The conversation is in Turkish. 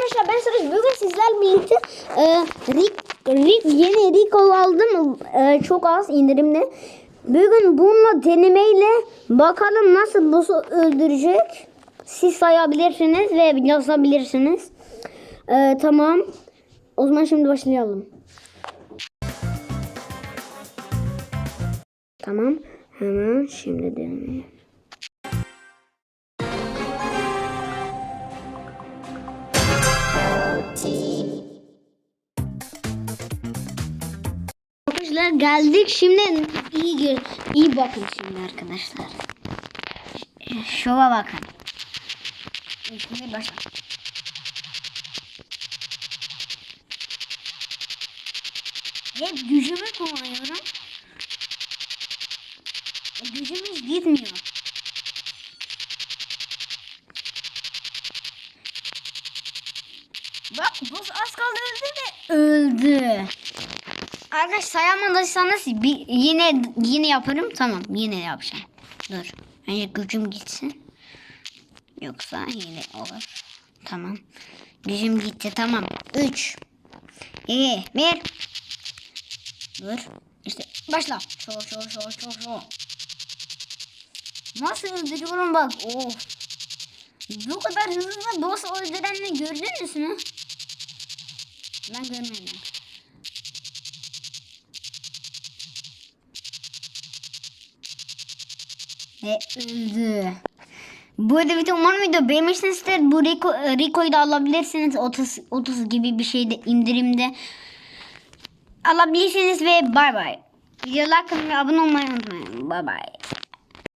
arkadaşlar ben Sırış. Bugün sizlerle birlikte e, Rick, Rick, yeni Rico aldım. E, çok az indirimde. Bugün bununla denemeyle bakalım nasıl boss'u öldürecek. Siz sayabilirsiniz ve yazabilirsiniz. E, tamam. O zaman şimdi başlayalım. Tamam. Hemen şimdi denemeye. Arkadaşlar geldik şimdi iyi iyi bakın şimdi arkadaşlar. Şova bakın. Şimdi başla. Hep gücümü kullanıyorum. E, Gücümüz gitmiyor. Bak boss az kaldı öldü ve öldü. Arkadaş sayamadıysanız bir, yine yine yaparım. Tamam yine yapacağım. Dur. Önce gücüm gitsin. Yoksa yine olur. Tamam. Gücüm gitti tamam. 3 2 1 Dur. İşte başla. Şov şov şov şov şov. Nasıl öldürüyorum bak. Of. Bu kadar hızlı boss öldürenini gördünüz mü? Ben görmedim. Ve. Bu arada video umarım video beğenmişsinizdir. Bu Rico, Rico'yu da alabilirsiniz. 30, 30 gibi bir şeyde indirimde. Alabilirsiniz ve bay bay. Video like ve abone olmayı unutmayın. Bay bay.